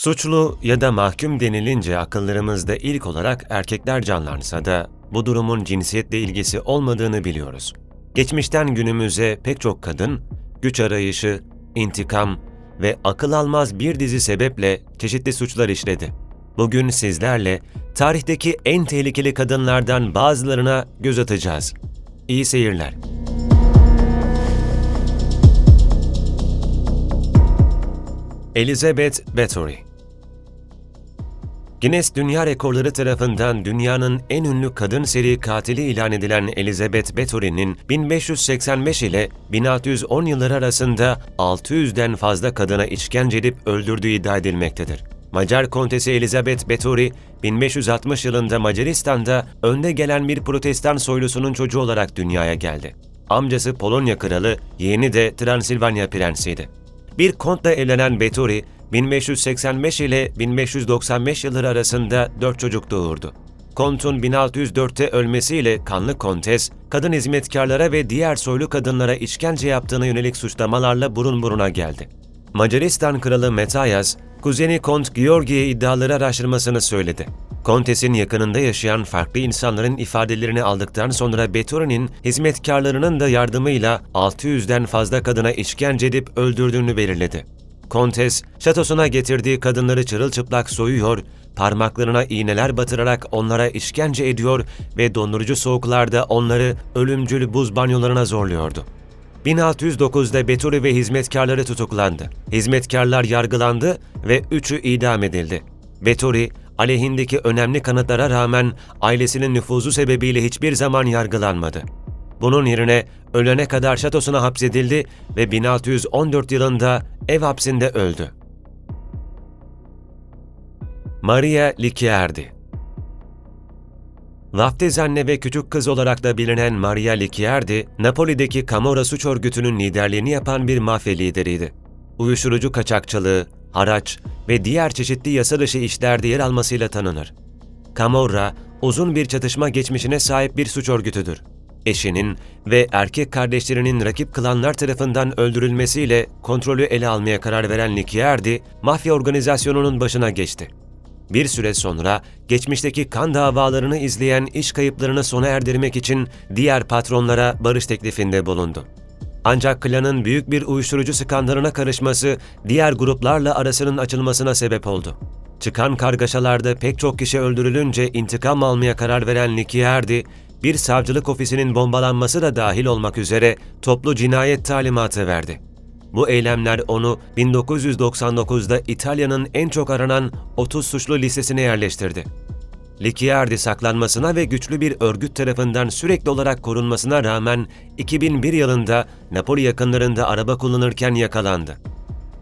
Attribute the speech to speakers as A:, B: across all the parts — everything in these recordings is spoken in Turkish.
A: Suçlu ya da mahkum denilince akıllarımızda ilk olarak erkekler canlansa da bu durumun cinsiyetle ilgisi olmadığını biliyoruz. Geçmişten günümüze pek çok kadın, güç arayışı, intikam ve akıl almaz bir dizi sebeple çeşitli suçlar işledi. Bugün sizlerle tarihteki en tehlikeli kadınlardan bazılarına göz atacağız. İyi seyirler. Elizabeth Bathory Guinness Dünya Rekorları tarafından dünyanın en ünlü kadın seri katili ilan edilen Elizabeth Bathory'nin 1585 ile 1610 yılları arasında 600'den fazla kadına işkence edip öldürdüğü iddia edilmektedir. Macar Kontesi Elizabeth Bathory, 1560 yılında Macaristan'da önde gelen bir protestan soylusunun çocuğu olarak dünyaya geldi. Amcası Polonya kralı, yeğeni de Transilvanya prensiydi. Bir kontla evlenen Bathory, 1585 ile 1595 yılları arasında dört çocuk doğurdu. Kont'un 1604'te ölmesiyle kanlı kontes, kadın hizmetkarlara ve diğer soylu kadınlara işkence yaptığına yönelik suçlamalarla burun buruna geldi. Macaristan kralı Metayas, kuzeni Kont Georgi'ye iddiaları araştırmasını söyledi. Kontes'in yakınında yaşayan farklı insanların ifadelerini aldıktan sonra Bethory'nin hizmetkarlarının da yardımıyla 600'den fazla kadına işkence edip öldürdüğünü belirledi. Kontes, şatosuna getirdiği kadınları çırılçıplak soyuyor, parmaklarına iğneler batırarak onlara işkence ediyor ve dondurucu soğuklarda onları ölümcül buz banyolarına zorluyordu. 1609'da Bethory ve hizmetkarları tutuklandı. Hizmetkarlar yargılandı ve üçü idam edildi. Bethory, aleyhindeki önemli kanıtlara rağmen ailesinin nüfuzu sebebiyle hiçbir zaman yargılanmadı. Bunun yerine ölene kadar şatosuna hapsedildi ve 1614 yılında ev hapsinde öldü. Maria Licciardi Vaftiz anne ve küçük kız olarak da bilinen Maria Licciardi, Napoli'deki Camorra suç örgütünün liderliğini yapan bir mafya lideriydi. Uyuşturucu kaçakçılığı, haraç ve diğer çeşitli yasa dışı işlerde yer almasıyla tanınır. Camorra, uzun bir çatışma geçmişine sahip bir suç örgütüdür. Eşinin ve erkek kardeşlerinin rakip klanlar tarafından öldürülmesiyle kontrolü ele almaya karar veren Licciardi, mafya organizasyonunun başına geçti. Bir süre sonra geçmişteki kan davalarını izleyen iş kayıplarını sona erdirmek için diğer patronlara barış teklifinde bulundu. Ancak klanın büyük bir uyuşturucu skandalına karışması diğer gruplarla arasının açılmasına sebep oldu. Çıkan kargaşalarda pek çok kişi öldürülünce intikam almaya karar veren Licciardi, bir savcılık ofisinin bombalanması da dahil olmak üzere toplu cinayet talimatı verdi. Bu eylemler onu 1999'da İtalya'nın en çok aranan 30 suçlu listesine yerleştirdi. Licciardi saklanmasına ve güçlü bir örgüt tarafından sürekli olarak korunmasına rağmen 2001 yılında Napoli yakınlarında araba kullanırken yakalandı.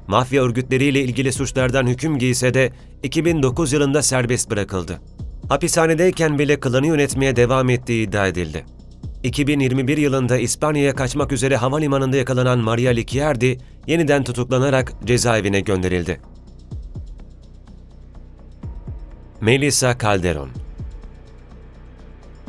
A: Mafya örgütleriyle ilgili suçlardan hüküm giyse de 2009 yılında serbest bırakıldı. Hapishanedeyken bile klanı yönetmeye devam ettiği iddia edildi. 2021 yılında İspanya'ya kaçmak üzere havalimanında yakalanan Maria Licciardi yeniden tutuklanarak cezaevine gönderildi. Melissa Calderon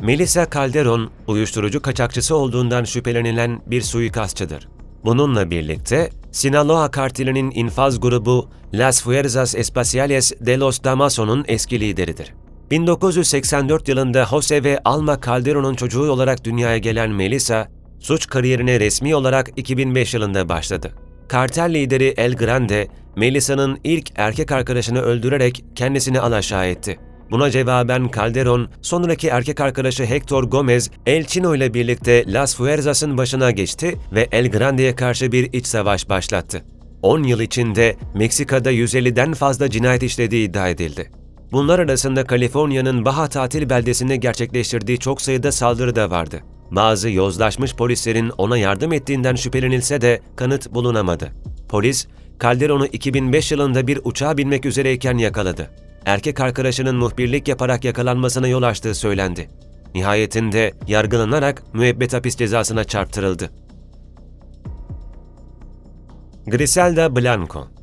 A: Melissa Calderon, uyuşturucu kaçakçısı olduğundan şüphelenilen bir suikastçıdır. Bununla birlikte Sinaloa kartelinin infaz grubu Las Fuerzas Especiales de los Damaso'nun eski lideridir. 1984 yılında Jose ve Alma Calderon'un çocuğu olarak dünyaya gelen Melissa, suç kariyerine resmi olarak 2005 yılında başladı. Kartel lideri El Grande, Melissa'nın ilk erkek arkadaşını öldürerek kendisini alaşağı etti. Buna cevaben Calderon, sonraki erkek arkadaşı Hector Gomez, El Chino ile birlikte Las Fuerzas'ın başına geçti ve El Grande'ye karşı bir iç savaş başlattı. 10 yıl içinde Meksika'da 150'den fazla cinayet işlediği iddia edildi. Bunlar arasında Kaliforniya'nın Baja tatil beldesinde gerçekleştirdiği çok sayıda saldırı da vardı. Bazı yozlaşmış polislerin ona yardım ettiğinden şüphelenilse de kanıt bulunamadı. Polis, Calderon'u 2005 yılında bir uçağa binmek üzereyken yakaladı. Erkek arkadaşının muhbirlik yaparak yakalanmasına yol açtığı söylendi. Nihayetinde yargılanarak müebbet hapis cezasına çarptırıldı. Griselda Blanco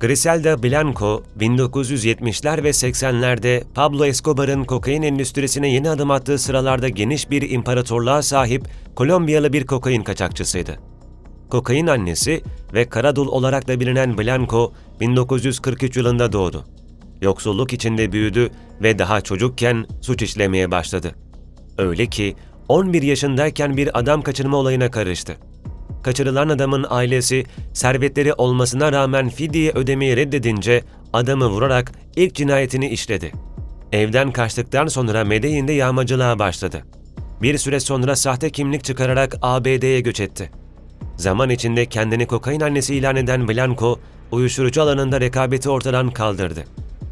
A: Griselda Blanco, 1970'ler ve 80'lerde Pablo Escobar'ın kokain endüstrisine yeni adım attığı sıralarda geniş bir imparatorluğa sahip Kolombiyalı bir kokain kaçakçısıydı. Kokain annesi ve Karadul olarak da bilinen Blanco 1943 yılında doğdu. Yoksulluk içinde büyüdü ve daha çocukken suç işlemeye başladı. Öyle ki 11 yaşındayken bir adam kaçırma olayına karıştı. Kaçırılan adamın ailesi servetleri olmasına rağmen fidye ödemeyi reddedince adamı vurarak ilk cinayetini işledi. Evden kaçtıktan sonra Medellin'de yağmacılığa başladı. Bir süre sonra sahte kimlik çıkararak ABD'ye göç etti. Zaman içinde kendini kokain annesi ilan eden Blanco, uyuşturucu alanında rekabeti ortadan kaldırdı.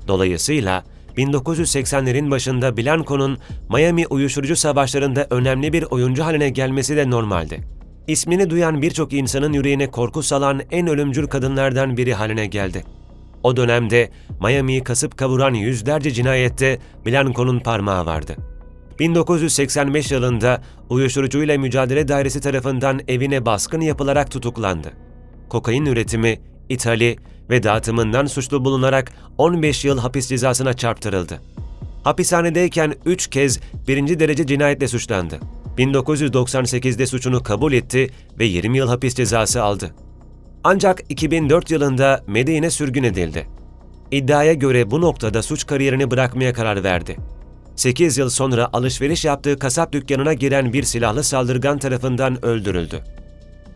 A: Dolayısıyla 1980'lerin başında Blanco'nun Miami uyuşturucu savaşlarında önemli bir oyuncu haline gelmesi de normaldi. İsmini duyan birçok insanın yüreğine korku salan en ölümcül kadınlardan biri haline geldi. O dönemde Miami'yi kasıp kavuran yüzlerce cinayette Blanco'nun parmağı vardı. 1985 yılında Uyuşturucuyla Mücadele Dairesi tarafından evine baskın yapılarak tutuklandı. Kokain üretimi, ithali ve dağıtımından suçlu bulunarak 15 yıl hapis cezasına çarptırıldı. Hapishanedeyken 3 kez birinci derece cinayetle suçlandı. 1998'de suçunu kabul etti ve 20 yıl hapis cezası aldı. Ancak 2004 yılında Medine sürgün edildi. İddiaya göre bu noktada suç kariyerini bırakmaya karar verdi. 8 yıl sonra alışveriş yaptığı kasap dükkanına giren bir silahlı saldırgan tarafından öldürüldü.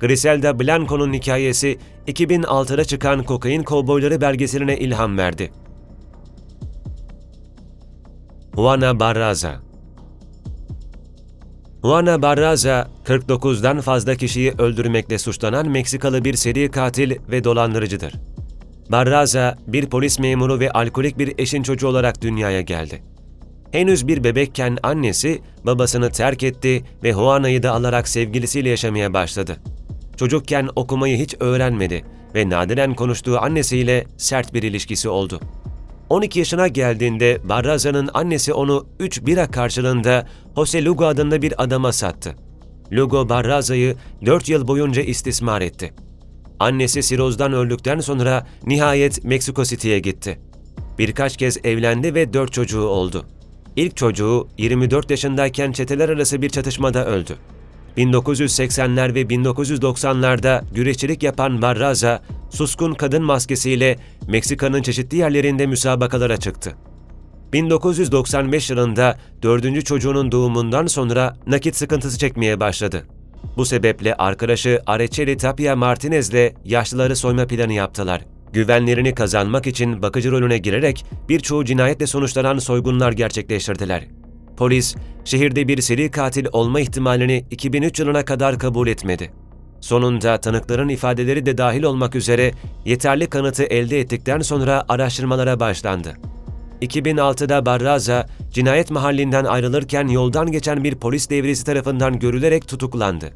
A: Griselda Blanco'nun hikayesi 2006'da çıkan Kokain Kovboyları belgeseline ilham verdi. Juana Barraza Juana Barraza, 49'dan fazla kişiyi öldürmekle suçlanan Meksikalı bir seri katil ve dolandırıcıdır. Barraza, bir polis memuru ve alkolik bir eşin çocuğu olarak dünyaya geldi. Henüz bir bebekken annesi babasını terk etti ve Juana'yı da alarak sevgilisiyle yaşamaya başladı. Çocukken okumayı hiç öğrenmedi ve nadiren konuştuğu annesiyle sert bir ilişkisi oldu. 12 yaşına geldiğinde Barraza'nın annesi onu 3 bira karşılığında Jose Lugo adında bir adama sattı. Lugo Barraza'yı 4 yıl boyunca istismar etti. Annesi sirozdan öldükten sonra nihayet Meksiko City'ye gitti. Birkaç kez evlendi ve 4 çocuğu oldu. İlk çocuğu 24 yaşındayken çeteler arası bir çatışmada öldü. 1980'ler ve 1990'larda güreşçilik yapan Barraza, suskun kadın maskesiyle Meksika'nın çeşitli yerlerinde müsabakalara çıktı. 1995 yılında dördüncü çocuğunun doğumundan sonra nakit sıkıntısı çekmeye başladı. Bu sebeple arkadaşı Araceli Tapia Martinez'le yaşlıları soyma planı yaptılar. Güvenlerini kazanmak için bakıcı rolüne girerek birçoğu cinayetle sonuçlanan soygunlar gerçekleştirdiler. Polis, şehirde bir seri katil olma ihtimalini 2003 yılına kadar kabul etmedi. Sonunda tanıkların ifadeleri de dahil olmak üzere yeterli kanıtı elde ettikten sonra araştırmalara başlandı. 2006'da Barraza, cinayet mahallinden ayrılırken yoldan geçen bir polis devresi tarafından görülerek tutuklandı.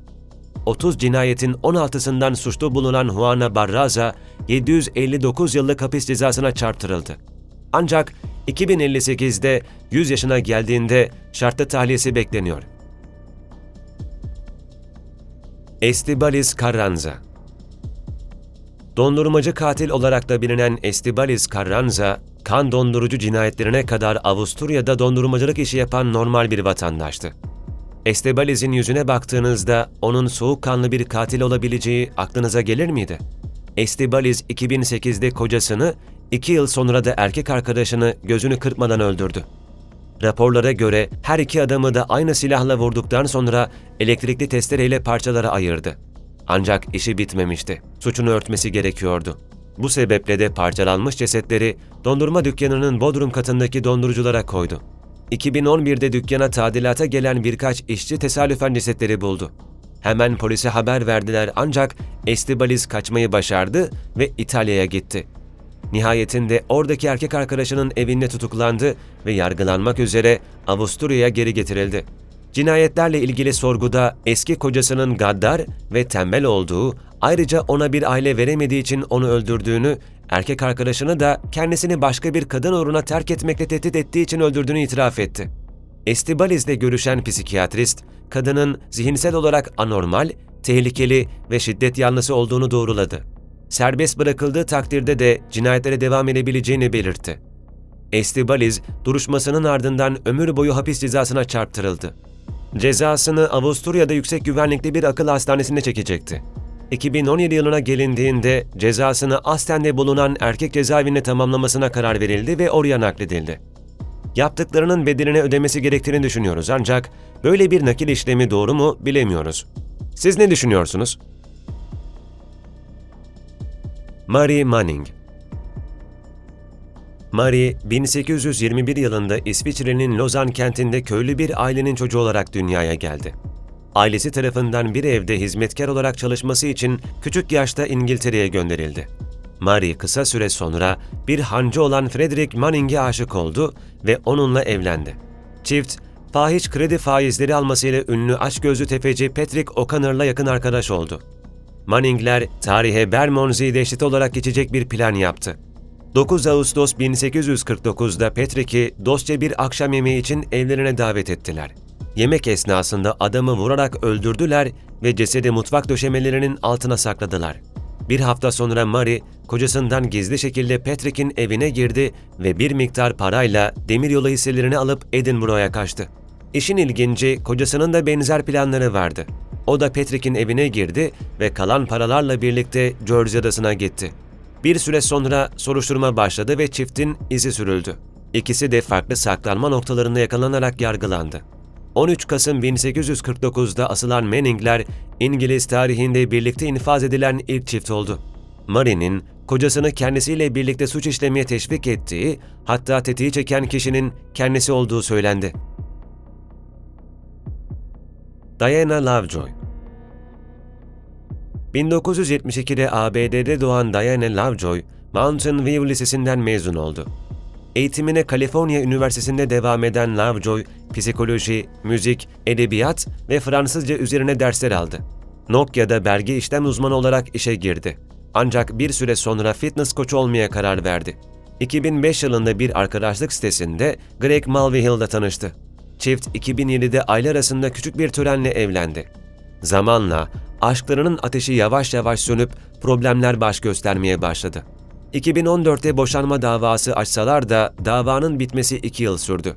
A: 30 cinayetin 16'sından suçlu bulunan Juana Barraza, 759 yıllık hapis cezasına çarptırıldı. Ancak 2058'de 100 yaşına geldiğinde şartlı tahliyesi bekleniyor. Estibaliz Carranza Dondurmacı katil olarak da bilinen Estibaliz Carranza, kan dondurucu cinayetlerine kadar Avusturya'da dondurmacılık işi yapan normal bir vatandaştı. Estebaliz'in yüzüne baktığınızda onun soğukkanlı bir katil olabileceği aklınıza gelir miydi? Estebaliz 2008'de kocasını, iki yıl sonra da erkek arkadaşını gözünü kırpmadan öldürdü. Raporlara göre her iki adamı da aynı silahla vurduktan sonra elektrikli testereyle parçalara ayırdı. Ancak işi bitmemişti. Suçunu örtmesi gerekiyordu. Bu sebeple de parçalanmış cesetleri dondurma dükkanının bodrum katındaki donduruculara koydu. 2011'de dükkana tadilata gelen birkaç işçi tesadüfen cesetleri buldu. Hemen polise haber verdiler ancak Estibaliz kaçmayı başardı ve İtalya'ya gitti. Nihayetinde oradaki erkek arkadaşının evinde tutuklandı ve yargılanmak üzere Avusturya'ya geri getirildi. Cinayetlerle ilgili sorguda eski kocasının gaddar ve tembel olduğu, ayrıca ona bir aile veremediği için onu öldürdüğünü, erkek arkadaşını da kendisini başka bir kadın uğruna terk etmekle tehdit ettiği için öldürdüğünü itiraf etti. Estibaliz'le görüşen psikiyatrist, kadının zihinsel olarak anormal, tehlikeli ve şiddet yanlısı olduğunu doğruladı. Serbest bırakıldığı takdirde de cinayetlere devam edebileceğini belirtti. Estibaliz, duruşmasının ardından ömür boyu hapis cezasına çarptırıldı. Cezasını Avusturya'da yüksek güvenlikli bir akıl hastanesinde çekecekti. 2017 yılına gelindiğinde cezasını Asten'de bulunan erkek cezaevine tamamlamasına karar verildi ve oraya nakledildi. Yaptıklarının bedelini ödemesi gerektiğini düşünüyoruz ancak böyle bir nakil işlemi doğru mu bilemiyoruz. Siz ne düşünüyorsunuz? Marie Manning Marie, 1821 yılında İsviçre'nin Lozan kentinde köylü bir ailenin çocuğu olarak dünyaya geldi. Ailesi tarafından bir evde hizmetkar olarak çalışması için küçük yaşta İngiltere'ye gönderildi. Marie kısa süre sonra bir hancı olan Frederick Manning'e aşık oldu ve onunla evlendi. Çift, fahiş kredi faizleri almasıyla ünlü açgözlü tefeci Patrick O'Connor'la yakın arkadaş oldu. Manning'ler tarihe Bermondsey dehşeti olarak geçecek bir plan yaptı. 9 Ağustos 1849'da Patrick'i dostça bir akşam yemeği için evlerine davet ettiler. Yemek esnasında adamı vurarak öldürdüler ve cesedi mutfak döşemelerinin altına sakladılar. Bir hafta sonra Mary, kocasından gizli şekilde Patrick'in evine girdi ve bir miktar parayla demiryolu hisselerini alıp Edinburgh'a kaçtı. İşin ilginci, kocasının da benzer planları vardı. O da Patrick'in evine girdi ve kalan paralarla birlikte Jersey adasına gitti. Bir süre sonra soruşturma başladı ve çiftin izi sürüldü. İkisi de farklı saklanma noktalarında yakalanarak yargılandı. 13 Kasım 1849'da asılan Manning'ler İngiliz tarihinde birlikte infaz edilen ilk çift oldu. Marie'nin kocasını kendisiyle birlikte suç işlemeye teşvik ettiği, hatta tetiği çeken kişinin kendisi olduğu söylendi. Diana Lovejoy 1972'de ABD'de doğan Diana Lovejoy, Mountain View Lisesi'nden mezun oldu. Eğitimine Kaliforniya Üniversitesi'nde devam eden Lovejoy, psikoloji, müzik, edebiyat ve Fransızca üzerine dersler aldı. Nokia'da belge işlem uzmanı olarak işe girdi. Ancak bir süre sonra fitness koçu olmaya karar verdi. 2005 yılında bir arkadaşlık sitesinde Greg Mulvihill'la tanıştı. Çift 2007'de aile arasında küçük bir törenle evlendi. Zamanla aşklarının ateşi yavaş yavaş sönüp problemler baş göstermeye başladı. 2014'te boşanma davası açsalar da davanın bitmesi 2 yıl sürdü.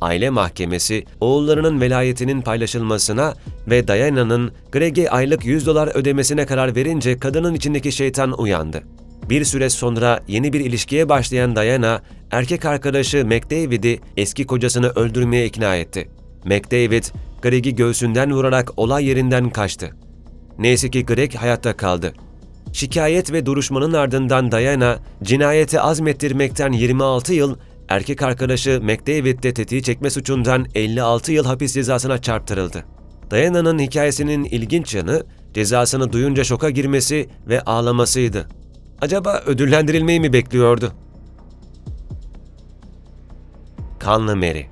A: Aile mahkemesi oğullarının velayetinin paylaşılmasına ve Diana'nın Greg'e aylık 100 dolar ödemesine karar verince kadının içindeki şeytan uyandı. Bir süre sonra yeni bir ilişkiye başlayan Diana, erkek arkadaşı McDavid'i eski kocasını öldürmeye ikna etti. McDavid, Greg'i göğsünden vurarak olay yerinden kaçtı. Neyse ki Greg hayatta kaldı. Şikayet ve duruşmanın ardından Diana, cinayeti azmettirmekten 26 yıl, erkek arkadaşı McDavid de tetiği çekme suçundan 56 yıl hapis cezasına çarptırıldı. Diana'nın hikayesinin ilginç yanı, cezasını duyunca şoka girmesi ve ağlamasıydı. Acaba ödüllendirilmeyi mi bekliyordu? Kanlı Mary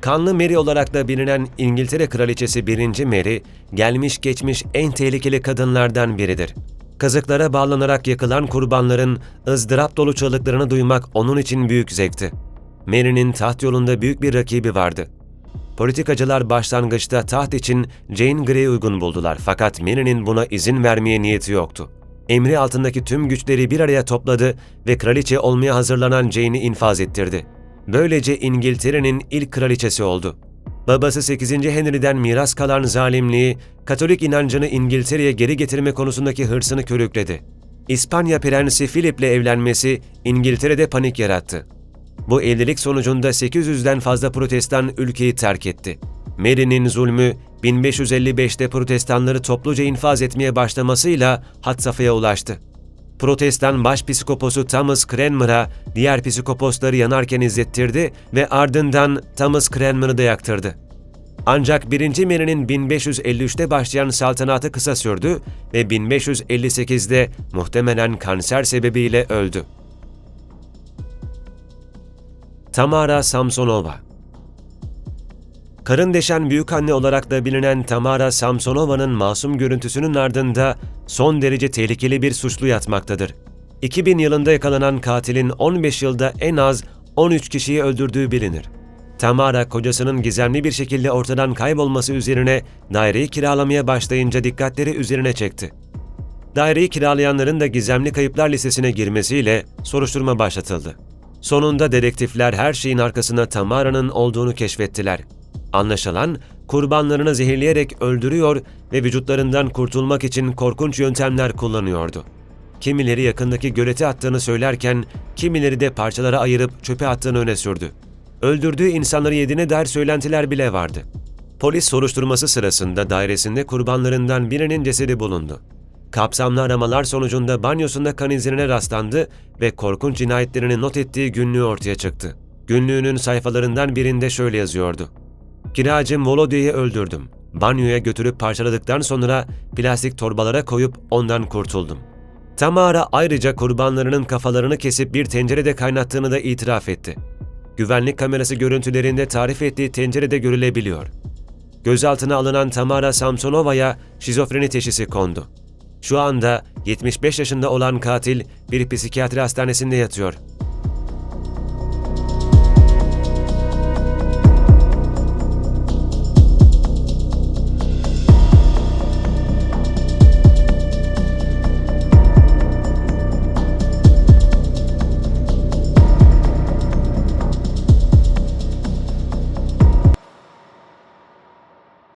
A: Kanlı Mary olarak da bilinen İngiltere Kraliçesi 1. Mary, gelmiş geçmiş en tehlikeli kadınlardan biridir. Kazıklara bağlanarak yakılan kurbanların ızdırap dolu çığlıklarını duymak onun için büyük zevkti. Mary'nin taht yolunda büyük bir rakibi vardı. Politikacılar başlangıçta taht için Jane Grey'i uygun buldular fakat Mary'nin buna izin vermeye niyeti yoktu. Emri altındaki tüm güçleri bir araya topladı ve kraliçe olmaya hazırlanan Jane'i infaz ettirdi. Böylece İngiltere'nin ilk kraliçesi oldu. Babası 8. Henry'den miras kalan zalimliği, Katolik inancını İngiltere'ye geri getirme konusundaki hırsını körükledi. İspanya Prensi Philip'le evlenmesi İngiltere'de panik yarattı. Bu evlilik sonucunda 800'den fazla protestan ülkeyi terk etti. Mary'nin zulmü 1555'te protestanları topluca infaz etmeye başlamasıyla had safhaya ulaştı. Protestan başpiskoposu Thomas Cranmer'a diğer psikoposları yanarken izlettirdi ve ardından Thomas Cranmer'ı da yaktırdı. Ancak 1. Mary'nin 1553'te başlayan saltanatı kısa sürdü ve 1558'de muhtemelen kanser sebebiyle öldü. Tamara Samsonova Karın deşen büyükanne olarak da bilinen Tamara Samsonova'nın masum görüntüsünün ardında son derece tehlikeli bir suçlu yatmaktadır. 2000 yılında yakalanan katilin 15 yılda en az 13 kişiyi öldürdüğü bilinir. Tamara kocasının gizemli bir şekilde ortadan kaybolması üzerine daireyi kiralamaya başlayınca dikkatleri üzerine çekti. Daireyi kiralayanların da gizemli kayıplar listesine girmesiyle soruşturma başlatıldı. Sonunda dedektifler her şeyin arkasında Tamara'nın olduğunu keşfettiler. Anlaşılan kurbanlarını zehirleyerek öldürüyor ve vücutlarından kurtulmak için korkunç yöntemler kullanıyordu. Kimileri yakındaki gölete attığını söylerken, kimileri de parçalara ayırıp çöpe attığını öne sürdü. Öldürdüğü insanları yediğine dair söylentiler bile vardı. Polis soruşturması sırasında dairesinde kurbanlarından birinin cesedi bulundu. Kapsamlı aramalar sonucunda banyosunda kan izlerine rastlandı ve korkunç cinayetlerini not ettiği günlüğü ortaya çıktı. Günlüğünün sayfalarından birinde şöyle yazıyordu. Kiracım Volodye'yi öldürdüm. Banyoya götürüp parçaladıktan sonra plastik torbalara koyup ondan kurtuldum. Tamara ayrıca kurbanlarının kafalarını kesip bir tencerede kaynattığını da itiraf etti. Güvenlik kamerası görüntülerinde tarif ettiği tencerede görülebiliyor. Gözaltına alınan Tamara Samsonova'ya şizofreni teşhisi kondu. Şu anda 75 yaşında olan katil bir psikiyatri hastanesinde yatıyor.